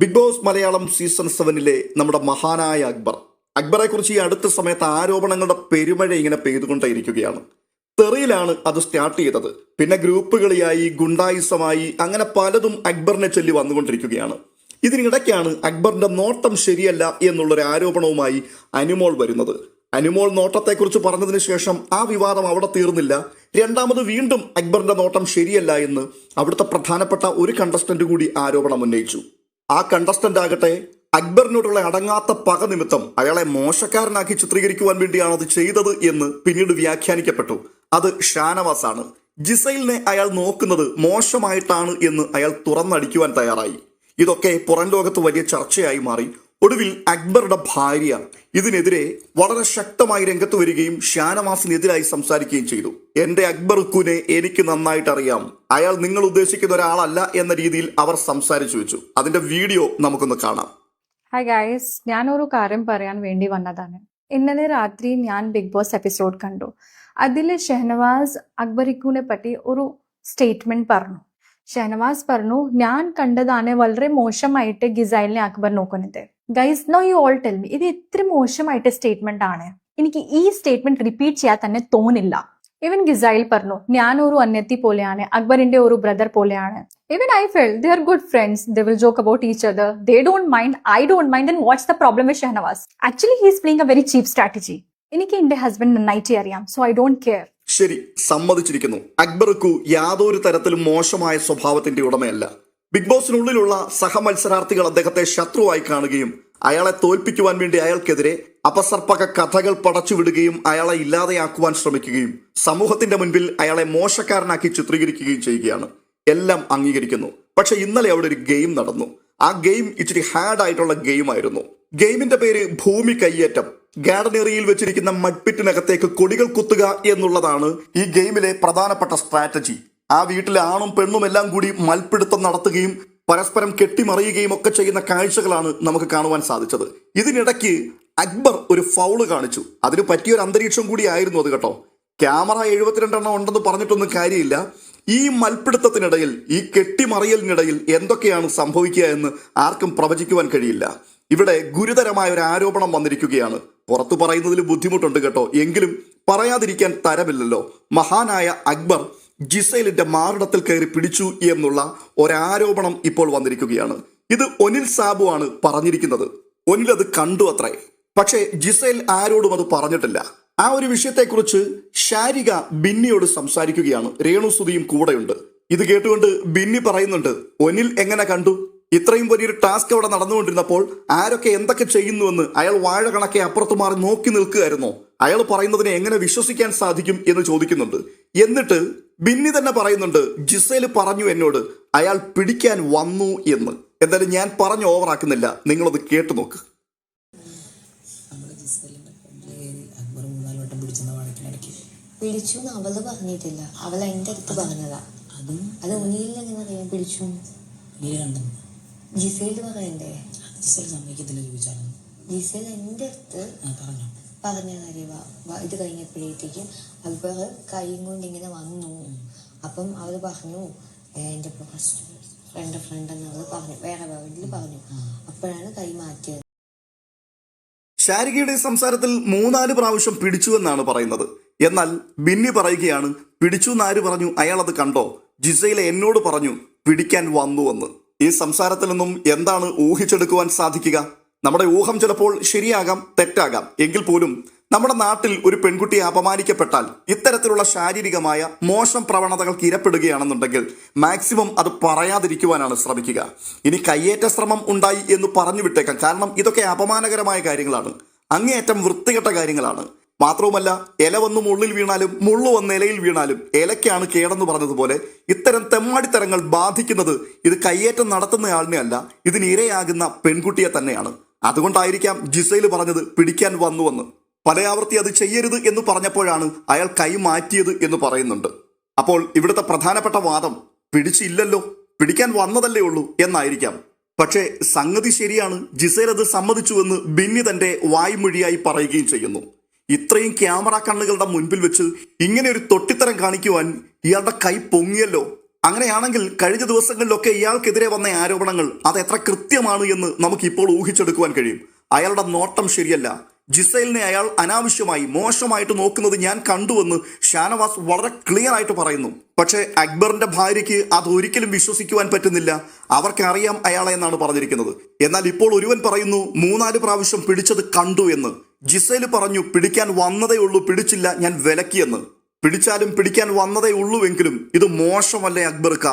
Big boss Malayalam season സെവനിലെ നമ്മുടെ മഹാനായ അക്ബർ. അക്ബറെ കുറിച്ച് ഈ അടുത്ത സമയത്ത് ആരോപണങ്ങളുടെ പെരുമഴ ഇങ്ങനെ പെയ്തുകൊണ്ടേയിരിക്കുകയാണ്. തെറിയിലാണ് അത് സ്റ്റാർട്ട് ചെയ്തത്. പിന്നെ ഗ്രൂപ്പുകളിയായി ഗുണ്ടായുസമായി അങ്ങനെ പലതും അക്ബറിനെ ചൊല്ലി വന്നുകൊണ്ടിരിക്കുകയാണ്. ഇതിനിടയ്ക്കാണ് അക്ബറിന്റെ നോട്ടം ശരിയല്ല എന്നുള്ളൊരു ആരോപണവുമായി അനുമോൾ വരുന്നത്. അനുമോൾ നോട്ടത്തെക്കുറിച്ച് പറഞ്ഞതിന് ശേഷം ആ വിവാദം അവിടെ തീർന്നില്ല. രണ്ടാമത് വീണ്ടും അക്ബറിന്റെ നോട്ടം ശരിയല്ല എന്ന് അവിടുത്തെ പ്രധാനപ്പെട്ട ഒരു കണ്ടസ്റ്റന്റ് കൂടി ആരോപണം ഉന്നയിച്ചു. ആ കണ്ടസ്റ്റന്റ് ആകട്ടെ അക്ബറിനോടുള്ള അടങ്ങാത്ത പക നിമിത്തം അയാളെ മോശക്കാരനാക്കി ചിത്രീകരിക്കുവാൻ വേണ്ടിയാണ് അത് ചെയ്തത് എന്ന് പിന്നീട് വ്യാഖ്യാനിക്കപ്പെട്ടു. അത് ഷാനവാസ് ആണ് ജിസൈലിനെ അയാൾ നോക്കുന്നത് മോശമായിട്ടാണ് എന്ന് അയാൾ തുറന്നടിക്കുവാൻ തയ്യാറായി. ഇതൊക്കെ പുറം ലോകത്ത് വലിയ ചർച്ചയായി മാറി. ഒടുവിൽ അക്ബറുടെ ഭാര്യ ഇതിനെതിരെ വളരെ ശക്തമായി രംഗത്ത് വരികയും ഷാനവാസിനെതിരായി സംസാരിക്കുകയും ചെയ്തു. എന്റെ കുനെ എനിക്ക് നന്നായിട്ട് അറിയാം അയാൾ നിങ്ങൾ ഉദ്ദേശിക്കുന്ന ഒരാളല്ല എന്ന രീതിയിൽ അവർ സംസാരിച്ചു വെച്ചു. അതിന്റെ വീഡിയോ നമുക്കൊന്ന് കാണാം. ഹായ് ഞാൻ ഒരു കാര്യം പറയാൻ വേണ്ടി വന്നതാണ്. ഇന്നലെ രാത്രി ഞാൻ ബിഗ് ബോസ് എപ്പിസോഡ് കണ്ടു. അതിൽ ഷെഹനവാസ് അക്ബറിക്കുനെ പറ്റി ഒരു സ്റ്റേറ്റ്മെന്റ് പറഞ്ഞു. ഷെഹനവാസ് പറഞ്ഞു ഞാൻ കണ്ടതാണ് വളരെ മോശമായിട്ട് ഗിസൈലിനെ അക്ബർ നോക്കുന്നത്. Guys no you all tell me ഇത് ഇത്ര മോശമായിട്ട് സ്റ്റേറ്റ്മെന്റ് ആണ് എനിക്ക് ഈ സ്റ്റേറ്റ്മെന്റ് റിപ്പീറ്റ് ചെയ്യാൻ തന്നെ തോന്നില്ല ഇവൻ ഗിസൈൽ പറഞ്ഞു ഞാൻ ഒരു അന്യത്തി പോലെയാണ് അക്ബറിന്റെ ഒരു ബ്രദർ പോലെയാണ് ഇവൻ I feel they are good friends. They will joke about each other. They don't mind. I don't mind. Then what's the problem with Shahnawaz? Actually, he's playing a very cheap strategy. എനിക്ക് എന്റെ husband നന്നായിട്ട് അറിയാം so I don't care ശരി സമ്മതിച്ചിരിക്കുന്നു അക്ബർക്കു യാതൊരു തരത്തിലും മോശമായ സ്വഭാവത്തിന്റെ ഉടമയല്ല ബിഗ് ബോസിനുള്ളിലുള്ള സഹമത്സരാർത്ഥികൾ അദ്ദേഹത്തെ ശത്രുവായി കാണുകയും അയാളെ തോൽപ്പിക്കുവാൻ വേണ്ടി അയാൾക്കെതിരെ അപസർപ്പക കഥകൾ പടച്ചുവിടുകയും അയാളെ ഇല്ലാതെയാക്കുവാൻ ശ്രമിക്കുകയും സമൂഹത്തിന്റെ മുൻപിൽ അയാളെ മോശക്കാരനാക്കി ചിത്രീകരിക്കുകയും ചെയ്യുകയാണ്. എല്ലാം അംഗീകരിക്കുന്നു. പക്ഷെ ഇന്നലെ അവിടെ ഒരു ഗെയിം നടന്നു. ആ ഗെയിം ഇച്ചിരി ഹാർഡ് ആയിട്ടുള്ള ഗെയിം ആയിരുന്നു ഗെയിമിന്റെ പേര് ഭൂമി കയ്യേറ്റം. ഗാർഡനേറിയയിൽ വെച്ചിരിക്കുന്ന മഡ്പിറ്റിനകത്തേക്ക് കൊടികൾ കുത്തുക എന്നുള്ളതാണ് ഈ ഗെയിമിലെ പ്രധാനപ്പെട്ട സ്ട്രാറ്റജി. ആ വീട്ടിലെ ആണും പെണ്ണും എല്ലാം കൂടി മൽപ്പിടുത്തം നടത്തുകയും പരസ്പരം കെട്ടിമറിയുകയും ഒക്കെ ചെയ്യുന്ന കാഴ്ചകളാണ് നമുക്ക് കാണുവാൻ സാധിച്ചത്. ഇതിനിടയ്ക്ക് അക്ബർ ഒരു ഫൗൾ കാണിച്ചു. അതിന് പറ്റിയൊരു അന്തരീക്ഷം കൂടി ആയിരുന്നു അത് കേട്ടോ. ക്യാമറ എഴുപത്തിരണ്ടെണ്ണം ഉണ്ടെന്ന് പറഞ്ഞിട്ടൊന്നും കാര്യമില്ല. ഈ മൽപ്പിടുത്തത്തിനിടയിൽ ഈ കെട്ടിമറിയലിനിടയിൽ എന്തൊക്കെയാണ് സംഭവിക്കുക എന്ന് ആർക്കും പ്രവചിക്കുവാൻ കഴിയില്ല. ഇവിടെ ഗുരുതരമായ ഒരു ആരോപണം വന്നിരിക്കുകയാണ്. പുറത്തു പറയുന്നതിൽ ബുദ്ധിമുട്ടുണ്ട് കേട്ടോ. എങ്കിലും പറയാതിരിക്കാൻ തരമില്ലല്ലോ. മഹാനായ അക്ബർ ജിസൈലിന്റെ മാറിടത്തിൽ കയറി പിടിച്ചു എന്നുള്ള ഒരാരോപണം ഇപ്പോൾ വന്നിരിക്കുകയാണ്. ഇത് ഒനിൽ സാബു ആണ് പറഞ്ഞിരിക്കുന്നത്. ഒനിൽ അത് കണ്ടു അത്രേ. പക്ഷേ ജിസൈൽ ആരോടും അത് പറഞ്ഞിട്ടില്ല. ആ ഒരു വിഷയത്തെക്കുറിച്ച് ഷാരിക ബിന്നിയോട് സംസാരിക്കുകയാണ്. രേണുസുതിയും കൂടെയുണ്ട്. ഇത് കേട്ടുകൊണ്ട് ബിന്നി പറയുന്നുണ്ട് ഒനിൽ എങ്ങനെ കണ്ടു? ഇത്രയും വലിയൊരു ടാസ്ക് അവിടെ നടന്നുകൊണ്ടിരുന്നപ്പോൾ ആരൊക്കെ എന്തൊക്കെ ചെയ്യുന്നുവെന്ന് അയാൾ വാഴ കണക്കെ അപ്പുറത്ത് മാറി നോക്കി നിൽക്കുകയായിരുന്നോ? അയാൾ പറയുന്നതിനെ എങ്ങനെ വിശ്വസിക്കാൻ സാധിക്കും എന്ന് ചോദിക്കുന്നുണ്ട്. എന്നിട്ട് ബിന്നി തന്നെ പറയുന്നുണ്ട് ജിസേൽ പറഞ്ഞു എന്നോട് അയാൾ പിടിക്കാൻ വന്നു എന്ന്. എന്തായാലും ഞാൻ പറഞ്ഞു ഓവറാക്കുന്നില്ല നിങ്ങളത് കേട്ടു നോക്ക്. പിടിച്ചു എന്ന് അവൾ പറഞ്ഞിട്ടില്ല. അവൾ എന്റെ അടുത്ത് പറഞ്ഞതാ. അതും അത് ഉനിയിൽ എങ്ങനെ അറിയാം പിടിച്ചു. ജിസയിൽ പറയണ്ടേ? ജിസേൽ സമ്മതിക്കത്തില്ല ചോദിച്ചാലും ജിസേൽ എന്റെ അടുത്ത് പറഞ്ഞു. പറഞ്ഞ കാര്യമാ വ- ഇത് കഴിഞ്ഞപ്പോഴത്തേക്കും അക്ബർ കൈയും കൊണ്ട് ഇങ്ങനെ വന്നു. അപ്പം അവർ പറഞ്ഞു "ഏ, എന്റെ ഫസ്റ്റ് ഫ്രണ്ട് ഫ്രണ്ട് എന്നവൾ പറഞ്ഞു വേറെ വീട്ടിൽ പറഞ്ഞു. അപ്പോഴാണ് കൈ മാറ്റിയത്. ശാരികയുടെ സംസാരത്തിൽ മൂന്നാൽ പ്രാവശ്യം പിടിച്ചു എന്നാണ് പറയുന്നത്. എന്നാൽ ബിന്നി പറയുകയാണ് പിടിച്ചു എന്നാര് പറഞ്ഞു? അയാൾ അത് കണ്ടോ? ജിസയിലെ എന്നോട് പറഞ്ഞു പിടിക്കാൻ വന്നു എന്ന്. ഈ സംസാരത്തിൽ നിന്നും എന്താണ് ഊഹിച്ചെടുക്കുവാൻ സാധിക്കുക? നമ്മുടെ ഊഹം ചിലപ്പോൾ ശരിയാകാം തെറ്റാകാം. എങ്കിൽ പോലും നമ്മുടെ നാട്ടിൽ ഒരു പെൺകുട്ടിയെ അപമാനിക്കപ്പെട്ടാൽ ഇത്തരത്തിലുള്ള ശാരീരികമായ മോശം പ്രവണതകൾക്ക് ഇരപ്പെടുകയാണെന്നുണ്ടെങ്കിൽ മാക്സിമം അത് പറയാതിരിക്കുവാനാണ് ശ്രമിക്കുക. ഇനി കയ്യേറ്റ ശ്രമം ഉണ്ടായി എന്ന് പറഞ്ഞു വിട്ടേക്കാം. കാരണം ഇതൊക്കെ അപമാനകരമായ കാര്യങ്ങളാണ്. അങ്ങേയറ്റം വൃത്തികെട്ട കാര്യങ്ങളാണ്. മാത്രവുമല്ല ഇല വന്ന് മുള്ളിൽ വീണാലും മുള്ളു വന്ന് ഇലയിൽ വീണാലും ഇലയ്ക്കാണ് കേടെന്ന് പറഞ്ഞതുപോലെ ഇത്തരം തെമ്മാടിത്തരങ്ങൾ ബാധിക്കുന്നത് ഇത് കയ്യേറ്റം നടത്തുന്നയാളിനെ അല്ല ഇതിന് ഇരയാകുന്ന പെൺകുട്ടിയെ തന്നെയാണ്. അതുകൊണ്ടായിരിക്കാം ജിസൈൽ പറഞ്ഞത് പിടിക്കാൻ വന്നുവെന്ന്. പലയാവർത്തി അത് ചെയ്യരുത് എന്ന് പറഞ്ഞപ്പോഴാണ് അയാൾ കൈ മാറ്റിയത് എന്ന് പറയുന്നുണ്ട്. അപ്പോൾ ഇവിടുത്തെ പ്രധാനപ്പെട്ട വാദം പിടിച്ചില്ലല്ലോ പിടിക്കാൻ വന്നതല്ലേ ഉള്ളൂ എന്നായിരിക്കാം. പക്ഷേ സംഗതി ശരിയാണ് ജിസേൽ അത് സമ്മതിച്ചുവെന്ന് ബിന്നി തന്റെ വായ്മൊഴിയായി പറയുകയും ചെയ്യുന്നു. ഇത്രയും ക്യാമറ കണ്ണുകളുടെ മുൻപിൽ വെച്ച് ഇങ്ങനെ ഒരു തൊട്ടിത്തരം കാണിക്കുവാൻ ഇയാളുടെ കൈ പൊങ്ങിയല്ലോ. അങ്ങനെയാണെങ്കിൽ കഴിഞ്ഞ ദിവസങ്ങളിലൊക്കെ ഇയാൾക്കെതിരെ വന്ന ആരോപണങ്ങൾ അത് എത്ര കൃത്യമാണ് എന്ന് നമുക്ക് ഇപ്പോൾ ഊഹിച്ചെടുക്കുവാൻ കഴിയും. അയാളുടെ നോട്ടം ശരിയല്ല. ജിസൈലിനെ അയാൾ അനാവശ്യമായി മോശമായിട്ട് നോക്കുന്നത് ഞാൻ കണ്ടുവെന്ന് ഷാനവാസ് വളരെ ക്ലിയർ ആയിട്ട് പറയുന്നു. പക്ഷേ അക്ബറിന്റെ ഭാര്യയ്ക്ക് അത് ഒരിക്കലും വിശ്വസിക്കുവാൻ പറ്റുന്നില്ല. അവർക്കറിയാം അയാളെ എന്നാണ് പറഞ്ഞിരിക്കുന്നത്. എന്നാൽ ഇപ്പോൾ ഒരുവൻ പറയുന്നു മൂന്നാൽ പ്രാവശ്യം പിടിച്ചത് കണ്ടു എന്ന്. ജിസൈൽ പറഞ്ഞു പിടിക്കാൻ വന്നതേ ഉള്ളൂ പിടിച്ചില്ല ഞാൻ വിലക്കിയെന്ന്. പിടിച്ചാലും പിടിക്കാൻ വന്നതേ ഉള്ളൂവെങ്കിലും ഇത് മോശമല്ലേ അക്ബർക്ക?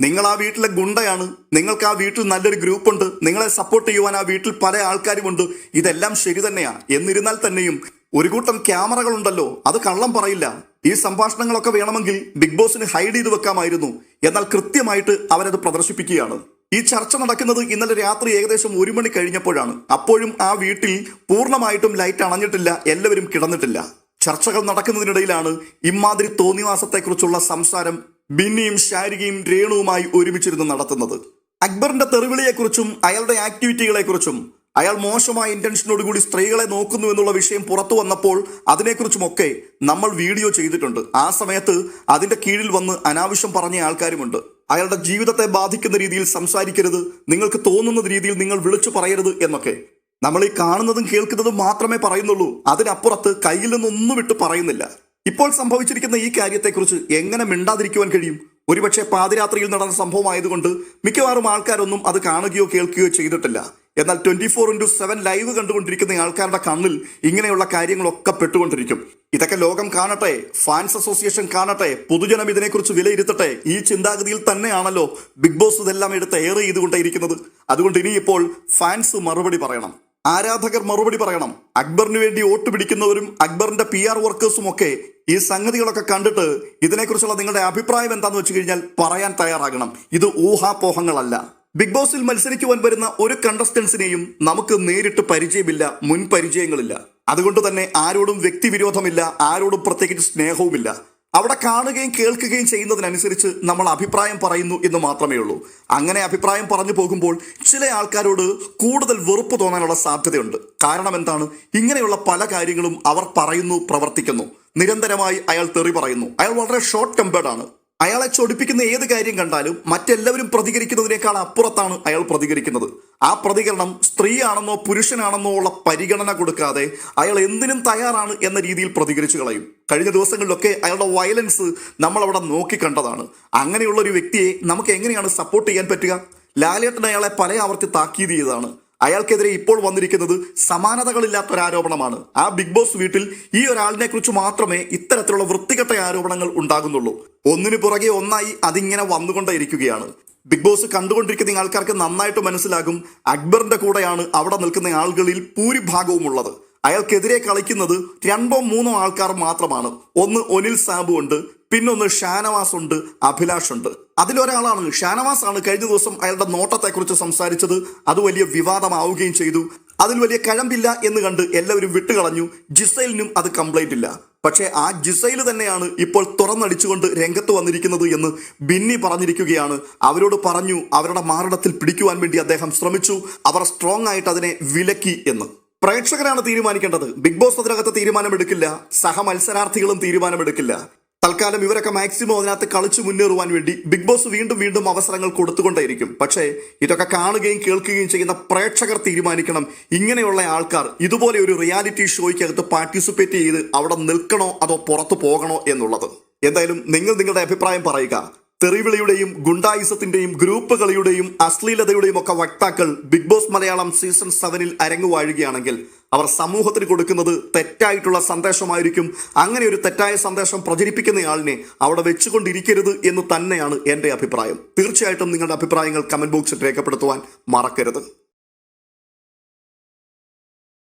നിങ്ങൾ ആ വീട്ടിലെ ഗുണ്ടയാണ്. നിങ്ങൾക്ക് ആ വീട്ടിൽ നല്ലൊരു ഗ്രൂപ്പുണ്ട്. നിങ്ങളെ സപ്പോർട്ട് ചെയ്യുവാൻ ആ വീട്ടിൽ പല ആൾക്കാരുമുണ്ട്. ഇതെല്ലാം ശരി തന്നെയാ. എന്നിരുന്നാൽ തന്നെയും ഒരു കൂട്ടം ക്യാമറകളുണ്ടല്ലോ. അത് കള്ളം പറയില്ല. ഈ സംഭാഷണങ്ങളൊക്കെ വേണമെങ്കിൽ ബിഗ് ബോസിന് ഹൈഡ് ചെയ്ത് വെക്കാമായിരുന്നു. എന്നാൽ കൃത്യമായിട്ട് അവരത് പ്രദർശിപ്പിക്കുകയാണ്. ഈ ചർച്ച നടക്കുന്നത് ഇന്നലെ രാത്രി ഏകദേശം ഒരു മണി കഴിഞ്ഞപ്പോഴാണ്. അപ്പോഴും ആ വീട്ടിൽ പൂർണമായിട്ടും ലൈറ്റ് അണഞ്ഞിട്ടില്ല. എല്ലാവരും കിടന്നിട്ടില്ല. ചർച്ചകൾ നടക്കുന്നതിനിടയിലാണ് ഇമാതിരി തോന്നിവാസത്തെക്കുറിച്ചുള്ള സംസാരം ബിന്നിയും ഷാരികയും രേണുവുമായി ഒരുമിച്ചിരുന്ന് നടത്തുന്നത്. അക്ബറിന്റെ തെറിവിളിയെക്കുറിച്ചും അയാളുടെ ആക്ടിവിറ്റികളെക്കുറിച്ചും അയാൾ മോശമായ ഇന്റൻഷനോടുകൂടി സ്ത്രീകളെ നോക്കുന്നു എന്നുള്ള വിഷയം പുറത്തു വന്നപ്പോൾ അതിനെക്കുറിച്ചുമൊക്കെ നമ്മൾ വീഡിയോ ചെയ്തിട്ടുണ്ട്. ആ സമയത്ത് അതിന്റെ കീഴിൽ വന്ന് അനാവശ്യം പറഞ്ഞ ആൾക്കാരുമുണ്ട്. അയാളുടെ ജീവിതത്തെ ബാധിക്കുന്ന രീതിയിൽ സംസാരിക്കരുത് നിങ്ങൾക്ക് തോന്നുന്ന രീതിയിൽ നിങ്ങൾ വിളിച്ചു പറയരുത് എന്നൊക്കെ. നമ്മൾ ഈ കാണുന്നതും കേൾക്കുന്നതും മാത്രമേ പറയുന്നുള്ളൂ. അതിനപ്പുറത്ത് കയ്യിൽ നിന്നൊന്നും വിട്ട് പറയുന്നില്ല. ഇപ്പോൾ സംഭവിച്ചിരിക്കുന്ന ഈ കാര്യത്തെക്കുറിച്ച് എങ്ങനെ മിണ്ടാതിരിക്കുവാൻ കഴിയും? ഒരുപക്ഷെ പാതിരാത്രിയിൽ നടന്ന സംഭവമായതുകൊണ്ട് മിക്കവാറും ആൾക്കാരൊന്നും അത് കാണുകയോ കേൾക്കുകയോ ചെയ്തിട്ടില്ല. എന്നാൽ twenty four into seven live കണ്ടുകൊണ്ടിരിക്കുന്ന ആൾക്കാരുടെ കണ്ണിൽ ഇങ്ങനെയുള്ള കാര്യങ്ങളൊക്കെ പെട്ടുകൊണ്ടിരിക്കും. ഇതൊക്കെ ലോകം കാണട്ടെ ഫാൻസ് അസോസിയേഷൻ കാണട്ടെ പൊതുജനം ഇതിനെക്കുറിച്ച് വിലയിരുത്തട്ടെ ഈ ചിന്താഗതിയിൽ തന്നെയാണല്ലോ ബിഗ് ബോസ് ഇതെല്ലാം എടുത്ത് എയർ ചെയ്തുകൊണ്ടേയിരിക്കുന്നത്. അതുകൊണ്ട് ഇനിയിപ്പോൾ ഫാൻസ് മറുപടി പറയണം. ആരാധകർ മറുപടി പറയണം. അക്ബറിന് വേണ്ടി വോട്ട് പിടിക്കുന്നവരും അക്ബറിന്റെ പി ആർ വർക്കേഴ്സും ഒക്കെ ഈ സംഗതികളൊക്കെ കണ്ടിട്ട് ഇതിനെക്കുറിച്ചുള്ള നിങ്ങളുടെ അഭിപ്രായം എന്താണെന്ന് വെച്ച് കഴിഞ്ഞാൽ പറയാൻ തയ്യാറാകണം. ഇത് ഊഹാപോഹങ്ങളല്ല. ബിഗ് ബോസിൽ മത്സരിക്കുവാൻ വരുന്ന ഒരു കണ്ടസ്റ്റൻസിനെയും നമുക്ക് നേരിട്ട് പരിചയമില്ല മുൻ പരിചയങ്ങളില്ല അതുകൊണ്ട് തന്നെ ആരോടും വ്യക്തിവിരോധമില്ല ആരോടും പ്രത്യേകിച്ച് സ്നേഹവുമില്ല. അവിടെ കാണുകയും കേൾക്കുകയും ചെയ്യുന്നതിനനുസരിച്ച് നമ്മൾ അഭിപ്രായം പറയുന്നു എന്ന് മാത്രമേ ഉള്ളൂ. അങ്ങനെ അഭിപ്രായം പറഞ്ഞു പോകുമ്പോൾ ചില ആൾക്കാരോട് കൂടുതൽ വെറുപ്പ് തോന്നാനുള്ള സാധ്യതയുണ്ട്. കാരണം എന്താണ്? ഇങ്ങനെയുള്ള പല കാര്യങ്ങളും അവർ പറയുന്നു പ്രവർത്തിക്കുന്നു. നിരന്തരമായി അയാൾ തെറി പറയുന്നു. അയാൾ വളരെ ഷോർട്ട് ടെമ്പേർഡ് ആണ്. അയാളെ ചൊടിപ്പിക്കുന്ന ഏത് കാര്യം കണ്ടാലും മറ്റെല്ലാവരും പ്രതികരിക്കുന്നതിനേക്കാൾ അപ്പുറത്താണ് അയാൾ പ്രതികരിക്കുന്നത്. ആ പ്രതികരണം സ്ത്രീയാണെന്നോ പുരുഷനാണെന്നോ ഉള്ള പരിഗണന കൊടുക്കാതെ അയാൾ എന്തിനും തയ്യാറാണ് എന്ന രീതിയിൽ പ്രതികരിച്ചു കളയും. കഴിഞ്ഞ ദിവസങ്ങളിലൊക്കെ അയാളുടെ വയലൻസ് നമ്മൾ അവിടെ നോക്കിക്കണ്ടതാണ് അങ്ങനെയുള്ള ഒരു വ്യക്തിയെ നമുക്ക് എങ്ങനെയാണ് സപ്പോർട്ട് ചെയ്യാൻ പറ്റുക? ലാലേട്ടൻ അയാളെ പല ആവർത്തി താക്കീത് ചെയ്തതാണ്. അയാൾക്കെതിരെ ഇപ്പോൾ വന്നിരിക്കുന്നത് സമാനതകളില്ലാത്ത ഒരു ആരോപണമാണ് ആ ബിഗ് ബോസ് വീട്ടിൽ ഈ ഒരാളിനെ കുറിച്ച് മാത്രമേ ഇത്തരത്തിലുള്ള വൃത്തികെട്ട ആരോപണങ്ങൾ ഉണ്ടാകുന്നുള്ളൂ. ഒന്നിനു പുറകെ ഒന്നായി അതിങ്ങനെ വന്നുകൊണ്ടേയിരിക്കുകയാണ്. ബിഗ് ബോസ് കണ്ടുകൊണ്ടിരിക്കുന്ന ആൾക്കാർക്ക് നന്നായിട്ട് മനസ്സിലാകും അക്ബറിന്റെ കൂടെയാണ് അവിടെ നിൽക്കുന്ന ആളുകളിൽ ഭൂരിഭാഗവും ഉള്ളത് അയാൾക്കെതിരെ കളിക്കുന്നത് രണ്ടോ മൂന്നോ ആൾക്കാർ മാത്രമാണ്. ഒന്ന് ഒനിൽ സാബു ഉണ്ട് പിന്നൊന്ന് ഷാനവാസ് ഉണ്ട് അഭിലാഷ് ഉണ്ട് അതിലൊരാളാണ് ഷാനവാസ് ആണ് കഴിഞ്ഞ ദിവസം അയാളുടെ നോട്ടത്തെക്കുറിച്ച് സംസാരിച്ചത്. അത് വലിയ വിവാദമാവുകയും ചെയ്തു. അതിൽ വലിയ കഴമ്പില്ല എന്ന് കണ്ട് എല്ലാവരും വിട്ടുകളഞ്ഞു. ജിസൈലിനും അത് കംപ്ലൈന്റ് ഇല്ല. പക്ഷേ ആ ജിസൈൽ തന്നെയാണ് ഇപ്പോൾ തുറന്നടിച്ചുകൊണ്ട് രംഗത്ത് വന്നിരിക്കുന്നത് എന്ന് ബിന്നി പറഞ്ഞിരിക്കുകയാണ്. അവരോട് പറഞ്ഞു അവരുടെ മാറിടത്തിൽ പിടിക്കുവാൻ വേണ്ടി അദ്ദേഹം ശ്രമിച്ചു. അവർ സ്ട്രോങ് ആയിട്ട് അതിനെ വിലക്കി എന്ന്. പ്രേക്ഷകരാണ് തീരുമാനിക്കേണ്ടത്. ബിഗ് ബോസ് അതിനകത്ത് തീരുമാനമെടുക്കില്ല. സഹമത്സരാർത്ഥികളും തീരുമാനമെടുക്കില്ല. തൽക്കാലം ഇവരൊക്കെ മാക്സിമം അതിനകത്ത് കളിച്ചു മുന്നേറുവാൻ വേണ്ടി ബിഗ് ബോസ് വീണ്ടും വീണ്ടും അവസരങ്ങൾ കൊടുത്തുകൊണ്ടേയിരിക്കും. പക്ഷേ ഇതൊക്കെ കാണുകയും കേൾക്കുകയും ചെയ്യുന്ന പ്രേക്ഷകർ തീരുമാനിക്കണം. ഇങ്ങനെയുള്ള ആൾക്കാർ ഇതുപോലെ ഒരു റിയാലിറ്റി ഷോയ്ക്കകത്ത് പാർട്ടിസിപ്പേറ്റ് ചെയ്ത് അവിടെ നിൽക്കണോ അതോ പുറത്തു പോകണോ എന്നുള്ളത്. എന്തായാലും നിങ്ങൾ നിങ്ങളുടെ അഭിപ്രായം പറയുക. തെറിവിളിയുടെയും ഗുണ്ടായിസത്തിന്റെയും ഗ്രൂപ്പ് കളിയുടെയും അശ്ലീലതയുടെയും ഒക്കെ വക്താക്കൾ ബിഗ് ബോസ് മലയാളം സീസൺ സെവനിൽ അരങ്ങുവാഴുകയാണെങ്കിൽ അവർ സമൂഹത്തിന് കൊടുക്കുന്നത് തെറ്റായിട്ടുള്ള സന്ദേശമായിരിക്കും. അങ്ങനെ ഒരു തെറ്റായ സന്ദേശം പ്രചരിപ്പിക്കുന്നയാളിനെ അവിടെ വെച്ചുകൊണ്ടിരിക്കരുത് എന്ന് തന്നെയാണ് എന്റെ അഭിപ്രായം. തീർച്ചയായിട്ടും നിങ്ങളുടെ അഭിപ്രായങ്ങൾ കമന്റ് ബോക്സിൽ രേഖപ്പെടുത്തുവാൻ മറക്കരുത്.